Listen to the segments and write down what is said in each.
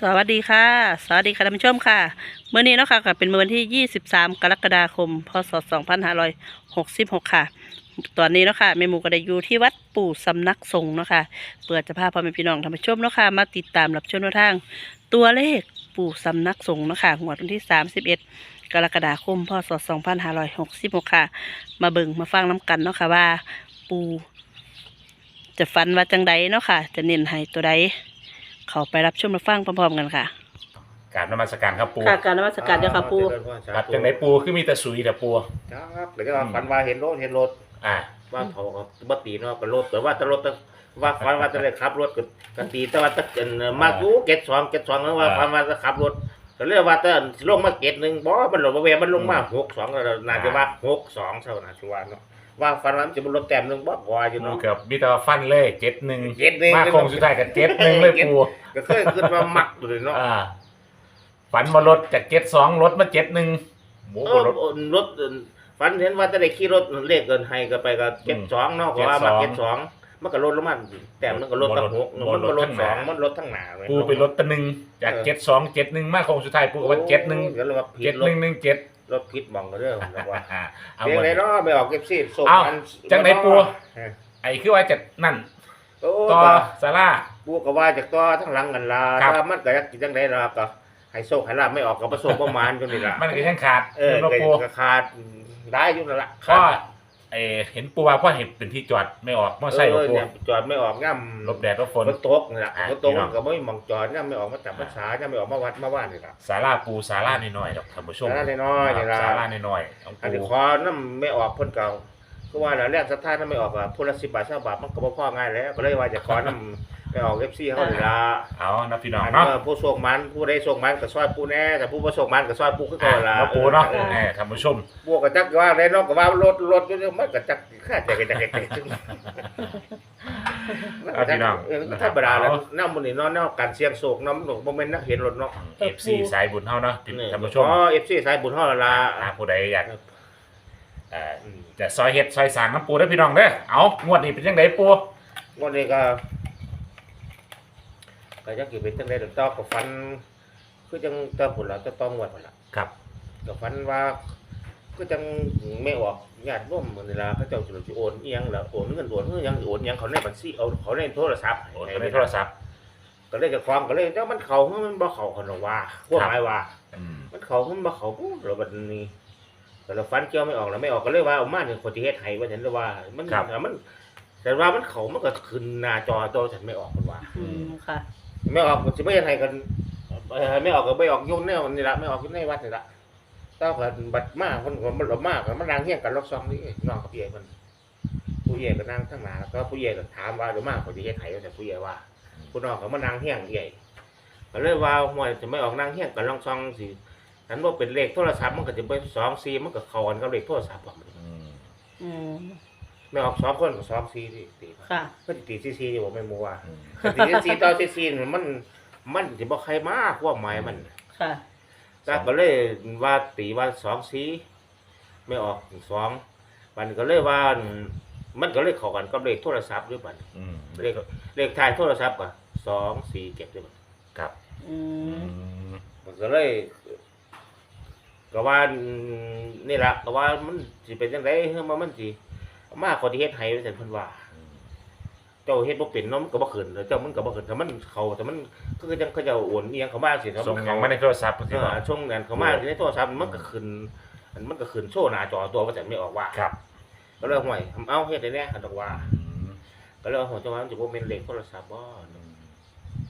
สวัสดีค่ะ สวัสดีค่ะท่านผู้ชมค่ะ เมื่อนี้เนาะค่ะก็เป็นมื้อวันที่ 23 กรกฎาคม พศ 2566 ค่ะ ตอนนี้เนาะค่ะแม่หมูก็ได้อยู่ที่วัดปู่สำนักสงฆ์เนาะค่ะ เปิดจะพาพ่อแม่พี่น้องท่านผู้ชมเนาะค่ะ มาติดตามรับชมแนวทาง ตัวเลขปู่สำนักสงฆ์เนาะค่ะงวดวันที่ 31 กรกฎาคม พศ 2566 ค่ะ มาเบิ่งมาฟังน้ำกันเนาะค่ะว่า ปู่จะฝันว่าจังใดเนาะค่ะ จะเน้นให้ตัวใด เขาไปรับชมรับฟังพร้อมๆกันค่ะกราบนมัสการครับปูค่ะการนมัสการเจ้าค่ะปูครับจังไหนปูคือมีแต่สุยแต่ปู ครับหรือว่าฝันว่าเห็นรถเห็นรถอ่า ว่าเขาก็บ่ตีเนาะก็รถแต่ว่าแต่รถแต่ว่าฝันว่าจะได้ขับรถก็ก็ตีแต่ว่าแตะเกินมาอยู่เก็ดสองเก็ดสองแล้วว่า ฝันว่าจะขับรถก็เรียกว่าแต่ลงมาเก็ดหนึงบ่มันหลบมาเวมันลงมาหกสองแล้วน่าจะว่าหกสองเท่านั้นสิว่าเนาะ ว่าฝันว่ามันจะบนรถแต้มหนึงบ่พออยู่ปูเนาะเกือบมีแต่ว่าฟันเลยเจ็ดหนึ่งเจ็ดหนึ่ง มาโคงสุดท้ายกับเจ็ดหนึ่งเลยปูก็เคยขึ้นมามักอยู่เลยเนาะอ่าฝันมาลดจากเจ็ดสองลดมาเจ็ดหนึ่งหมูเอบนรถอรถฝันเห็นว่าจะได้ขี่รถเลขเกินให้ก็ไปก็เก็ดสองเนาะเพราะว่ามาเก็ดสองมันก็ลดลงมาแต้มมันก็ลดตั้งหกมันก็ลดสองมันลดทั้งหนาเลยปูไปลดตัวหนึ่งจากเจ็ดสองเจ็ดหนึ่งมาโคงสุดท้ายปูก็ว่าเจ็ดหนึ่งเดี๋ยวเราว่าผิเจ็ดดรหถนึ่งหนึ่งเจ็ด รถผิดหมองก็เรื่องนะว่าอ่าเอาเพียงหมดไรเนาะไม่ออกเก็บซีดส่งเอ้ามันจังไหนปูเออไอ้คือว่าจะนั่นโอ้ต่อก็ซาร่าปูก็ว่าจากต่อทั้งหลังกันละครับ ถ้ามันก็อยากกินจังไดล่ะก็ให้โชคให้ลาบไม่ออกก็ประสบประมาณจนนี่ล่ะมันก็ยังขาดเออเนาะก็ปูก็ขาดได้อยู่นั่นล่ะก็ เออเห็นปูว่าพ่อเห็นเป็นที่จอดไม่ออกมอไซค์เอของอปูเนี่ยจอดไม่ออกย่ำหลบแดดหลบฝฝนนตกนี่ล่ะอะฝนตกพี่น้มัองนก็ไม่มองจอดย่ำไม่ออกมาจับภาษาย่ำไม่ออกมาวัดมาว่านนี่ล่ะสาราปูสาราน้อยๆดอกท่านผู้ชมศาลาน้อยๆนี่ล่ะสาราน้อยๆของอันปู นี้ขอน้ำไม่ออกเพ่นเก่าก็ว่าแล้วแรกสัทธาน้ำไม่ออกอะพูละสิบบาทสิบบาทมันก็บ่พอง่ายแล้วก็เลยว่าจะขอน้ำ ไม่ออกเอฟซีเขาเลยละเอานะพี่น้องอันเนาะว่าผู้ส่งมันผู้ได้ส่งมันก็ซอยผู้แน่แต่ผู้บ่ส่งมันก็ซอยผู้คืออะเก่าละมาปูเนาะออแหมท่านผู้ชมพวกก็จักว่าได้นอกก็ว่ารถรถอยู่มันก็จักค่าใจกันจักกันจังเอาพี่น้องเออธรรมดาแล้วนำมื้อนี้เนาะแนวการเสี่ยงโศกเนาะมันบ่แม่นนักเห็นรถเนาะเอฟซีสายบุญเฮาเนาะท่านผู้ชมอ๋อ FC สายบุญเฮาละล่ะอ่าผู้ใดอยากเอ่ออืมจะซอยเฮ็ดซอยสร้างน้ำปูได้อพี่น้องเด้อเอางวดนี้เป็นจังไดปู วันนี้ก็ ก็จักสิเป็นจังได๋ดอกตอกก็ฟัน คือจังตอนผลละจะต้องวัดผลละครับ ก็ฟันว่าคือจังไม่ออกญาติร่วมมื้อนี้ล่ะเขาเจ้าสิโอนอีหยังล่ะโอนเงินโอนเงินหยังโอนหยังเขาในบัญชีเอาเขาในโทรศัพท์โอนไปในโทรศัพท์ ก็เลยจะฟ้องก็เลยเจ้ามันเข้าคือมันบ่เข้าคั่นว่าพวกหมายว่าอืมมันเข้าคือมันบ่เข้าปุ๊บแล้วบัดนี้ก็แล้วฟันเกี่ยวไม่ออกแล้วไม่ออกก็เลยว่าเอามาถึงคนที่เฮ็ดให้ว่าฉันเลยว่า มันมันแต่ว่ามันเข้ามันก็ขึ้นหน้าจอตัวฉันไม่ออกมันว่า อืมค่ะ ไม่ออกสิไม่ยังไงกันไม่ออกก็ไม่ออกยุ่งแนวนี่ละไม่ออกยุ่ในวัดนี่ละเต้ากันบัดมากคนคนมันหลบมากมันนางเฮี้ยงกันรอบซองนี่น้องกับพี่เอ๋มันผู้เอ๋ก็นั่งข้างหน้าแล้วก็ผู้เอ๋ก็ถามว่าหรือมากกว่าที่เฮ็ดไห้แต่ผู้เอ๋ว่าผู้น้องก็มานางเฮี้ยงใหญ่ก็เลยว่าห่วยจะไม่ออกนางเฮี้ยงกันรอบซองสินั้นว่าเป็นเลขโทรศัพท์มันก็จะเป็นสองสี่มันก็เข้ากันกับเลขโทรศัพท์อะอืมอืม ไม่ออกสองคนกับสองสี่ที่ตีค่ะ ก็สิตีสี่สี่อยู่บ่ไม่มัวอืมตีสี่สี่ต่อสี่สี่นี่มัน มันจะบอกใครมาความหมายมันค่ะก็ก็เลยว่าตีว่าสองสีไม่ออกสองมันก็เลยว่า มันก็เลยเข้ากันกับเลขโทรศัพท์ด้วยมันอืมเลขเลขท้ายโทรศัพท์ก็สองสี่เจ็ดด้วยมันครับอือืมมมันก็เลยก็ว่านี่ละก็ว่ามันสิเป็นจังไดเฮ้ยมันมันสิ มาคนที่เฮ็ดให้ว่าซั่นเพิ่นว่า เจ้าเฮ็ดบ่เป็นเนาะมันก็บ่ขึ้นเจ้ามันก็บ่ขึ้นแต่มันเข้าแต่มันคือจังเขาเจ้าโอนอีหยังเข้ามาสิครับส่งมันยัเข้างไม่ได้โทรศัพท์เพิ่นสิเอบอกอช่วงนั้นเขามาในโทรศัพท์มันก็ขึ้นอันมันก็ขึ้นโชว์หน้าจอตัวว่าแต่ไม่ออกว่าครับก็เลยห่วยทำเอาเฮ็ดได้แน่คันบอกว่า อืมก็เลยห่วยจังว่ามันจะบ่แม่นเลขโทรศัพท์บ่อืม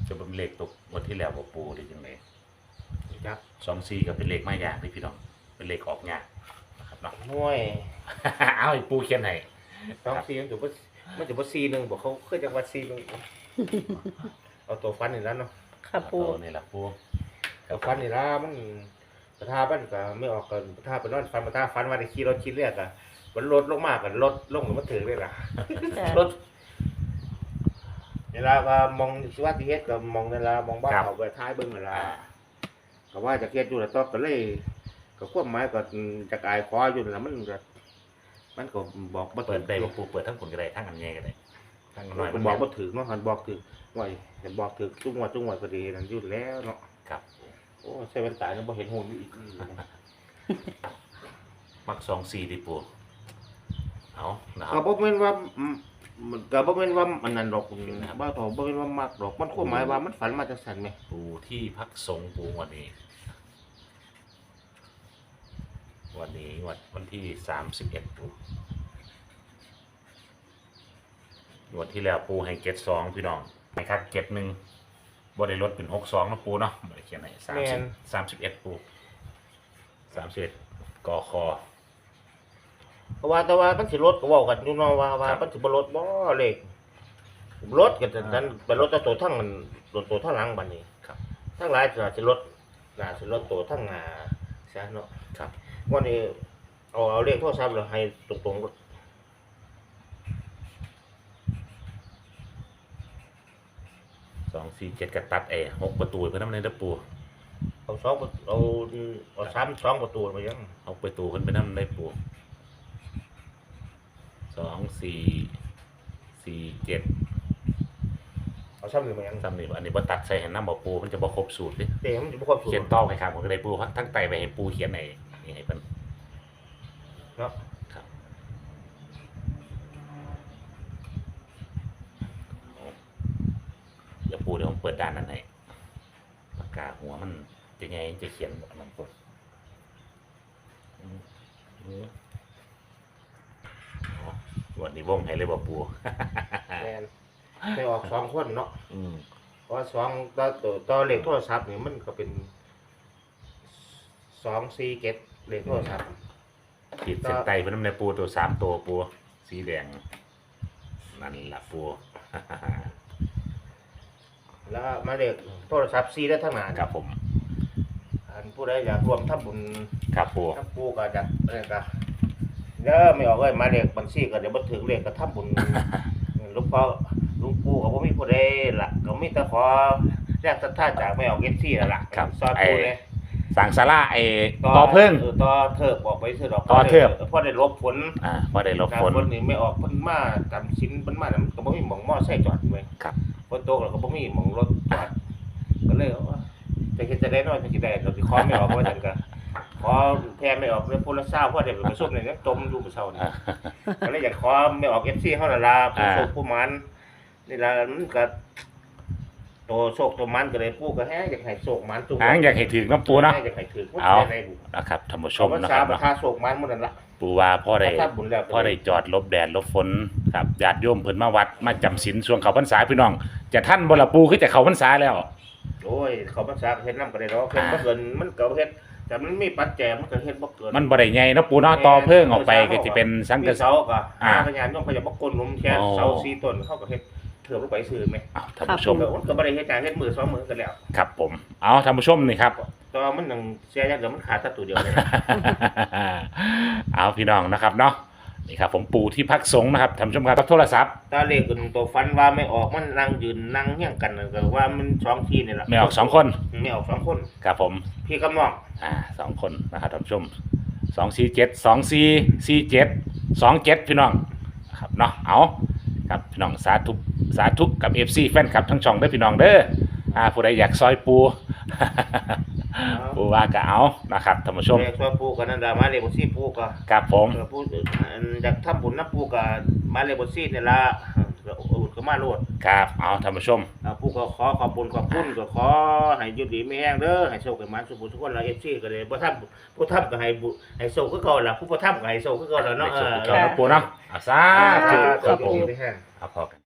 จะเป็นเลขตกวันที่แล้วบ่ปูได้จังไดจักสองสี่ก็เป็นเลขไม่ยากนี่พี่น้องเป็นเลขออกยากนะครับเนาะ ห่วย เอาไอ้ปูเขียนให้ สองสี่มันจะบ่มันจะบ่สี่หนึงบ่เขาเคยจังว่าสี่หนึงเอาตัวฟันนี่แล้วเนาะค่ะปูเอานี่ล่ะปูตัวฟันนี่ละมันประทาบ้านก็ไม่ออกกันประทาไปนอนฟันประทาฟันว่าได้ขี่รถขี่เรือก็มันลดลงมากกันลดลงมันถึงเลยล่ะค่ะรถเวลาก็มองสิว่าที่เฮ็ดก็มองเวลามองบ้านเขาไปท้ายเบิ่งเวลาก็ว่าจะเฮ็ดอยู่แล้วต่อก็เลยก็ควบหมายก็จะกายคออยู่นั่นล่ะมันก็ มันก็บอกบ่เปิถึดงได้บ่ปูเปิดทั้งผลก็ได้ทั้งอันใหญ่ก็ได้ทั้งน้อยมันบอกบ่ถึงเนาะหันบอกถึงไว้จะบอกถึงจุ้งว่าจุ้งว่าก็ดีนั่นอยุ่แล้วเนาะครับโอ้ใช่เป็นตายแล้วบ่เห็นหูอยู่อีกมักสองสี่ดิปูเอานะคก็รับบ่แม่นว่าอืมมันก็บ่แม่นว่ามันนั่นดอกครับบ่ถอบ่แม่นว่ามักดอกมันความหมายว่ามันฝันมาจังซั่นแหม ปูที่พักสงฆ์ปูวันนี้ วันนี้วันวันที่สามสิบเอ็ดปูวันที่แล้วปูให้เก็ตสองพี่น้องนะครับเก็ตหนึ่งบริลดเป็นหกสองนะปูเนาะบริเขียนให้สามสิบสามสิบเอ็ดปูสามสิบเอ็ดกอคอเพราะว่าแต่ว่ามันสิลดก็เว้ากันอยู่เนาะว่าว่าครับมันสิบ่ลดบ่เลขลดกันนั้นไปลดแต่ตัวทั้งมันลดตัวทั้งหลังบัดนี้ครับ ทั้งหลายจะสิลดน่าสิลดตัวทั้งหน้าซะเนาะครับ วันนี้เอาเอาเลขโทรศัพท์แล้วให้ตรงๆสองสี่เจ็ดกระตัดเอหกประตูเพื่อนน้ำในเด้อปูเอาสองประเอาเอาสามสองประตูมายังหกประตูเพื่อนไปน้ำในปูสองสี่สี่เจ็ดเอาซ้ำหรือมายังซ้ำนี่บ่อันนี้บ่ตัดใส่ให้น้ำบ่ปูมันจะบ่ครบสูตรดิเต็มนจะบ่ครบสูตเขียนรต่อไปครับผมก็ได้ปูทั้งไตไปให้ปูเขียนใน นี่ให้เพิ่นเนาะครับเดี๋ยวปูเดี๋ยวผมเปิดด้านนั้นให้ปากกาหัวมันจะไงจะเขียนบ่อันนั้นปุ๊บอืมอืมอ๋อวันนี้วงให้เลยบ่ปูแมนไม่ออกสองคนเนาะอืมเพราะว่าสองต่อตัวต่อเลขโทรศัพท์นี่มันก็เป็นสองสี่เก็ด เลขโทรศัพท์ขีดเส้นใต้เพิ่นนำในปูตัวสามตัวปูสีแดง นั่นล่ะปู แล้วมาเลขโทรศัพท์สี่ได้ทั้งหนาครับผม อันผู้ใดอยากรวมทำบุญครับปูทำปูก็จะอะไรก็เด้อไม่ออกเลยมาเลขบัญชีก็เดี๋ยวบ่ถึงเลขก็ทำบุญหลุงพ่อหลุงปู่ก็บ่มีผู้ใดล่ะก็มีแต่ขอแรกศรัทธาจากไม่ออกเอฟซีนั่นล่ะครับซอยปู่เลย สังสาราไอ้ต่อเพิ่งออต่อเทิบออกไปซื้อดอกต่อเทิบ พอได้ลบฝนอ่าพอได้หลบการฝน ฝนนี่ไม่ออกเพิ่นมาจำศีลเพิ่นมาน่ะมันก็บ่มีหม่องมอไซค์จอดไว้ครับ ฝนตกแล้วก็บ่มีหม่องรถจอดก็เลยว่าจะเฮ็ดจะได้น้อยจะสิได้เราสิขอไม่ออกว่าจังก็ขอแพ้ไม่ออกเลยพูละเศร้าเพราะได้ไปประสบในนี้จมอยู่มื้อเช้านี่ อ่า ก็เลยอยากขอไม่ออก FC เฮานั่นล่ะผู้อ่า โชคผู้มันนี่ล่ะมันก็ โตโชคตัวมันก็เลยปู่ก็แฮอยากให้โชคมันจุหางอยากให้ถึงน้ำปูเนาะแฮอยากให้ถือเอา ได้บุนะครับท่านผู้ชชมมนะนะคครัรับบราคาโชคมันหมื้อนั้นล่ะปูว่าพ่อได้ถ้าบุญแล้วก็พ่อได้จอดหลบแดดหลบฝนครับญาติโยมเพิ่นมาวัดมาจำศีลช่วงเขาพรรษาพี่น้อง จะท่านบ่ละปูคือจะเข้าพรรษาแล้ว โอ้ยเขาภาษาเฮ็ดน้ำก็ได้ดอกเฮ็ดบ่เกินมันก็เฮ็ดแต่มันมีปัจจัยมันก็เฮ็ดบ่เกินมันบ่ได้ใหญ่เนาะปูเนาะต่อเพิ่งออกไปก็สิเป็นสังมีกะสี เสาก็อ่า หาพยานต้องพยาบ่กลหลุมแค่อ๋อ เสาสี่ต้นเขาก็เฮ็ด เถื่อมลงไปซื้อไหมอ้าวท่านผู้ชม ก็มันก็บ่ได้เฮ็ดจ่ายเฮ็ดมือสองมือกันแล้วครับผม เอาท่านผู้ชมนี่ครับแต่ว่ามันยังเสียอย่างเดียวมันขาดแต่ตัวเดียวเลยเอาพี่น้องนะครับเนาะ นี่ครับผมปูที่พักสงฆ์นะครับท่านผู้ชมครับรับโทรศัพท์ถ้าเลขกันตัวฟันว่าไม่ออกมันนั่งยืนนั่งเฮี้ยงกันนั่นก็ว่ามันสองทีนี่แหละไม่ออกสองคน ไม่ออกสองคน ครับผม พี่กับน้องอ่าสองคนนะครับท่านผู้ชมสองสี่เจ็ดสองสี่สี่เจ็ดสองเจ็ดพี่น้องนะครับเนาะ เอาครับพี่น้องสาธุ สาธุกับเอฟซีแฟนคลับทั้งช่องเด้อพี่น้องเด้ออ่าผู้ใดอยากซอยปู ปูว่าก็เอานะครับท่านผู้ชมเลขช่วยปูกันนั่นดามาเลขบ่ซี่ปูก็ครับผมเออปูอันอยากทำบุญนะปูก็มาเลขบ่ซี่นี่ล่ะก็อุดก็มาโลดครับเอาท่านผู้ชม อ่าผู้ก็ขอขอบคุณขอบคุณก็ขอให้อยุดีไม่แห้งเด้อให้โชคให้มันสุขทุกคนละเอฟซีก็เลยบ่ทำผู้ทำก็ให้บุให้โชคคือเก่าล่ะผู้บ่ทำก็ให้โชคคือเก่าล่ะเนาะไม่สุขเออเจ้านะปูเนาะอาสาธุอ่าครับผมไม่แห้งเอาพอกัน